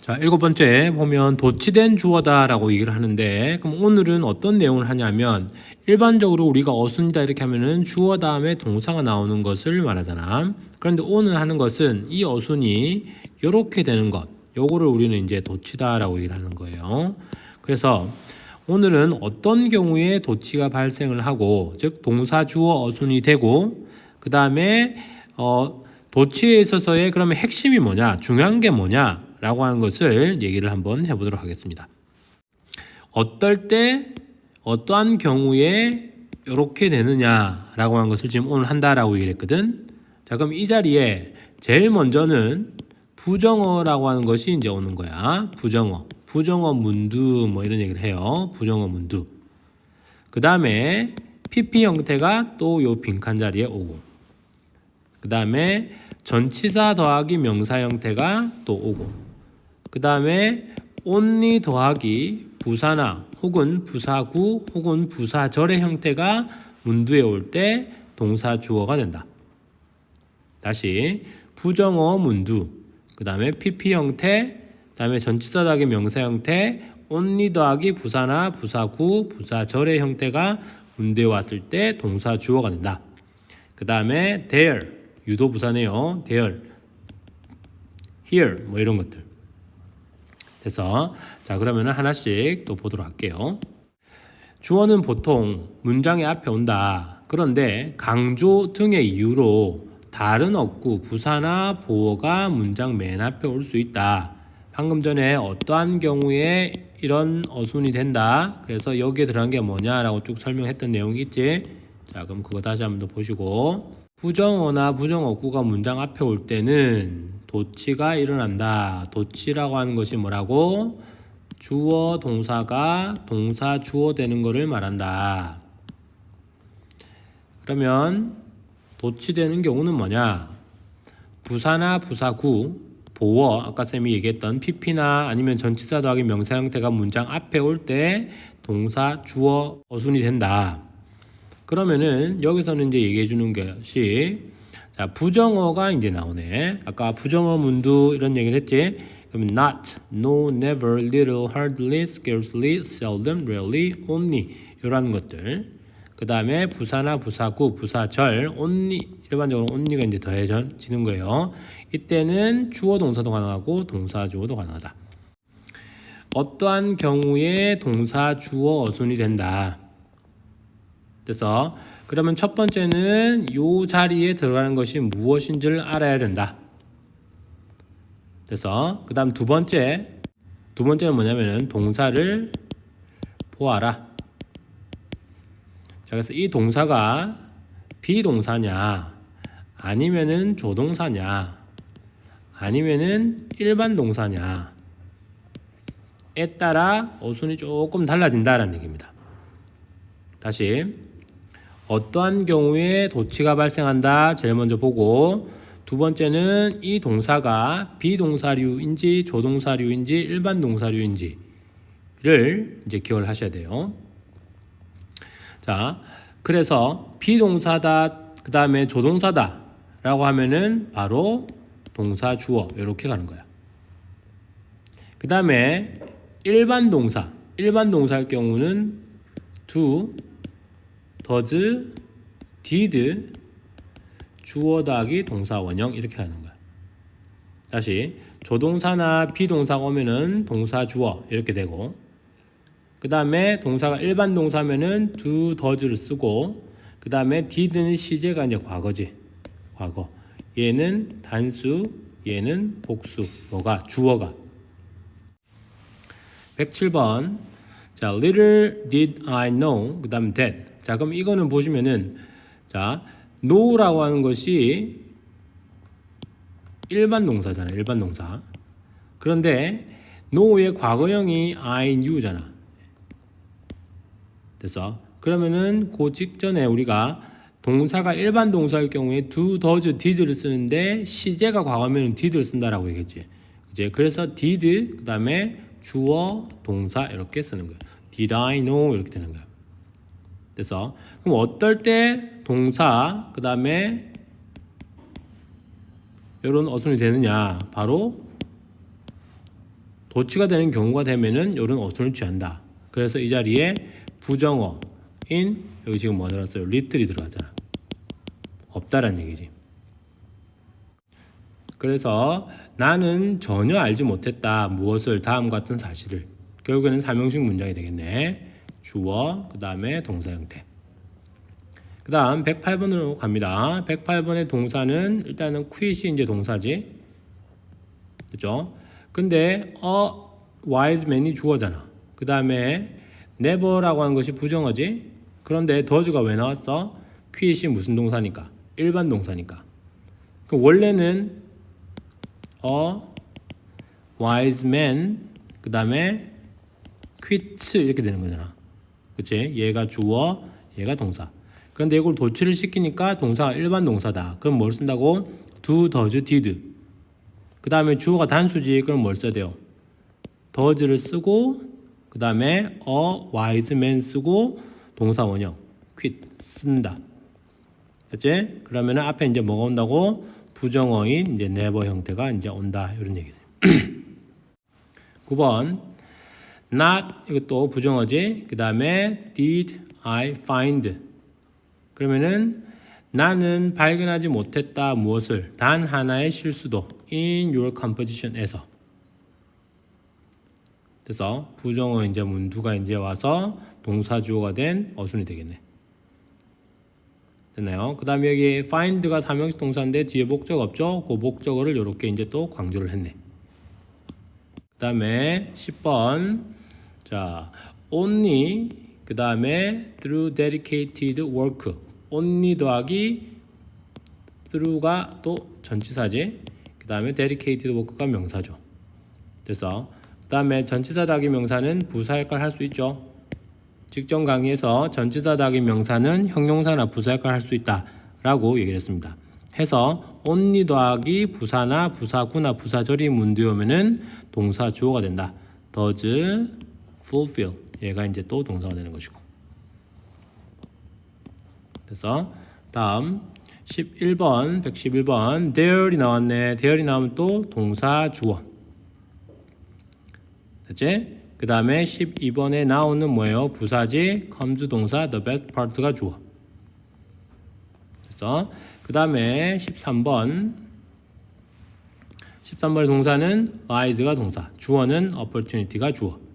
자, 일곱 번째 보면 도치된 주어다라고 얘기를 하는데 그럼 오늘은 어떤 내용을 하냐면 일반적으로 우리가 어순이다 이렇게 하면은 주어 다음에 동사가 나오는 것을 말하잖아. 그런데 오늘 하는 것은 이 어순이 이렇게 되는 것. 요거를 우리는 이제 도치다라고 얘기를 하는 거예요. 그래서 오늘은 어떤 경우에 도치가 발생을 하고 즉 동사 주어 어순이 되고 그 다음에 어, 도치에 있어서의 그러면 핵심이 뭐냐 중요한 게 뭐냐 라고 하는 것을 얘기를 한번 해보도록 하겠습니다. 어떨 때 어떠한 경우에 이렇게 되느냐라고 하는 것을 지금 오늘 한다라고 얘기를 했거든. 자 그럼 이 자리에 제일 먼저는 부정어라고 하는 것이 이제 오는 거야. 부정어. 부정어 문두 뭐 이런 얘기를 해요. 부정어 문두. 그 다음에 PP 형태가 또 요 빈칸 자리에 오고. 그 다음에 전치사 더하기 명사 형태가 또 오고. 그 다음에 only 더하기 부사나 혹은 부사구 혹은 부사절의 형태가 문두에 올 때 동사 주어가 된다. 다시 부정어 문두, 그 다음에 PP 형태, 그 다음에 전치사 더하기 명사 형태, only 더하기 부사나 부사구, 부사절의 형태가 문두에 왔을 때 동사 주어가 된다. 그 다음에 there, 유도 부사네요. there, here 뭐 이런 것들. 돼서 자 그러면은 하나씩 또 보도록 할게요. 주어는 보통 문장의 앞에 온다. 그런데 강조 등의 이유로 다른 어구, 부사나 보어가 문장 맨 앞에 올 수 있다. 방금 전에 어떠한 경우에 이런 어순이 된다. 그래서 여기에 들어간 게 뭐냐라고 쭉 설명했던 내용이 있지. 자, 그럼 그거 다시 한번 더 보시고 부정어나 부정어구가 문장 앞에 올 때는 도치가 일어난다. 도치라고 하는 것이 뭐라고? 주어 동사가 동사 주어 되는 것을 말한다. 그러면 도치되는 경우는 뭐냐? 부사나 부사구, 보어, 아까 쌤이 얘기했던 PP나 아니면 전치사 더하기 명사 형태가 문장 앞에 올 때 동사 주어 어순이 된다. 그러면은 여기서는 이제 얘기해 주는 것이 자, 부정어가 이제 나오네. 아까 부정어 문두 이런 얘기를 했지. 그럼 not, no, never, little, hardly, scarcely, seldom, rarely, only 이런 것들. 그 다음에 부사나 부사구, 부사절, only 일반적으로 only가 이제 더해지는 거예요. 이때는 주어 동사도 가능하고 동사 주어도 가능하다. 어떠한 경우에 동사 주어 어순이 된다. 그래서 그러면 첫 번째는 요 자리에 들어가는 것이 무엇인지를 알아야 된다. 그래서 그 다음 두 번째 두 번째는 뭐냐면은 동사를 보아라. 자 그래서 이 동사가 비동사냐 아니면은 조동사냐 아니면은 일반 동사냐에 따라 어순이 조금 달라진다라는 얘기입니다. 다시 어떠한 경우에 도치가 발생한다 제일 먼저 보고 두 번째는 이 동사가 비동사류인지 조동사류인지 일반 동사류인지를 이제 기억을 하셔야 돼요. 자, 그래서 비동사다 그 다음에 조동사다라고 하면은 바로 동사 주어 이렇게 가는 거야. 그 다음에 일반 동사 일반 동사일 경우는 do does, did, 주어 더하기 동사 원형 이렇게 하는 거야. 다시 조동사나 비동사가 오면은 동사 주어 이렇게 되고 그 다음에 동사가 일반 동사면은 do, does를 쓰고 그 다음에 did는 시제가 이제 과거지. 과거. 얘는 단수 얘는 복수. 뭐가? 주어가. 107번. 자 little did I know 그 다음 that 자 그럼 이거는 보시면은 자 know라고 하는 것이 일반 동사잖아요. 일반 동사. 그런데 know의 과거형이 I knew잖아. 됐어? 그러면은 그 직전에 우리가 동사가 일반 동사일 경우에 do, does, did를 쓰는데 시제가 과거면 did를 쓴다라고 얘기했지. 이제 그래서 did 그 다음에 주어 동사 이렇게 쓰는 거야. Did I know? 이렇게 되는 거야 그래서 그럼 어떨 때 동사 그 다음에 이런 어순이 되느냐 바로 도치가 되는 경우가 되면은 이런 어순을 취한다. 그래서 이 자리에 부정어 인 여기 지금 뭐 들었어요? 리틀이 들어가잖아. 없다란 얘기지. 그래서 나는 전혀 알지 못했다. 무엇을 다음 같은 사실을. 결국에는 삼형식 문장이 되겠네. 주어, 그 다음에 동사 형태. 그 다음 108번으로 갑니다. 108번의 동사는 일단은 quit이 이제 동사지. 그죠? 근데 어 wise man이 주어잖아. 그 다음에 never라고 하는 것이 부정어지. 그런데 does가 왜 나왔어? quit이 무슨 동사니까? 일반 동사니까. 그 원래는 어 wise man 그 다음에 quit 이렇게 되는 거잖아. 그치? 얘가 주어, 얘가 동사. 그런데 이걸 도치를 시키니까 동사가 일반 동사다. 그럼 뭘 쓴다고? do, does, did. 그 다음에 주어가 단수지. 그럼 뭘 써야 돼요? does를 쓰고 그 다음에 a wise man 쓰고 동사 원형 quit 쓴다. 그치? 그러면 앞에 이제 뭐가 온다고? 부정어인 이제 never 형태가 이제 온다. 이런 얘기들. 9번 not 이것도 부정어지. 그 다음에 did I find 그러면은 나는 발견하지 못했다 무엇을 단 하나의 실수도 in your composition에서 그래서 부정어 이제 문두가 이제 와서 동사 주어가 된 어순이 되겠네. 됐나요? 그 다음에 여기 find가 삼형식 동사인데 뒤에 목적 없죠? 그 목적어를 이렇게 이제 또 강조를 했네. 그 다음에 10번 자 only 그 다음에 through dedicated work. only 더하기 through가 또 전치사지. 그 다음에 dedicated work가 명사죠. 그래서 그 다음에 전치사 더하기 명사는 부사 역할 할 수 있죠. 직전 강의에서 전치사 더하기 명사는 형용사나 부사 역할 할 수 있다 라고 얘기를 했습니다. 해서 only 더하기 부사나 부사구나 부사절이 문두에 오면은 동사 주어가 된다. does fulfill. 얘가 이제 또 동사가 되는 것이고. 그래서 다음 11번 111번. there이 나왔네. there이 나오면 또 동사 주어. 됐지? 그 다음에 12번에 나오는 뭐예요? 부사지 comes 동사 the best part가 주어. 그래서 그 다음에 13번. 13번의 동사는 rise가 동사. 주어는 opportunity가 주어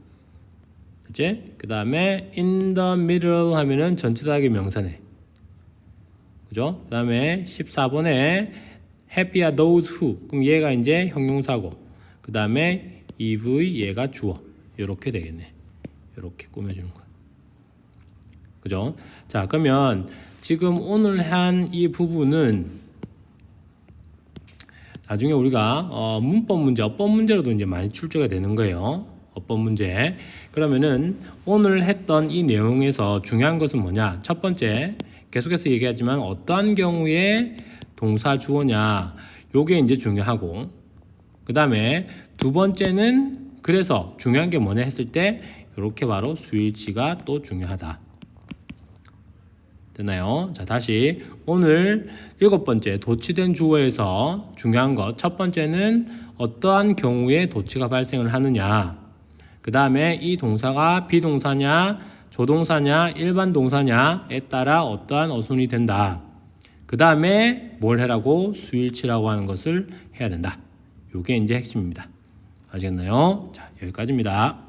그치? 그 다음에 in the middle 하면은 전치사하기 명사네. 그죠? 그 다음에 14번에 happy are those who. 그럼 얘가 이제 형용사고. 그 다음에 if 얘가 주어. 이렇게 되겠네. 이렇게 꾸며주는 거야. 그죠? 자, 그러면 지금 오늘 한 이 부분은 나중에 우리가 어, 문법 문제, 어법 문제로도 이제 많이 출제가 되는 거예요. 어법 문제. 그러면은 오늘 했던 이 내용에서 중요한 것은 뭐냐? 첫 번째, 계속해서 얘기하지만 어떠한 경우에 동사 주어냐? 요게 이제 중요하고, 그 다음에 두 번째는 그래서 중요한 게 뭐냐 했을 때 이렇게 바로 수일치가 또 중요하다. 됐나요? 자, 다시 오늘 일곱 번째 도치된 주어에서 중요한 것 첫 번째는 어떠한 경우에 도치가 발생을 하느냐. 그 다음에 이 동사가 비동사냐, 조동사냐, 일반 동사냐에 따라 어떠한 어순이 된다. 그 다음에 뭘 해라고 수일치라고 하는 것을 해야 된다. 요게 이제 핵심입니다. 아시겠나요? 자, 여기까지입니다.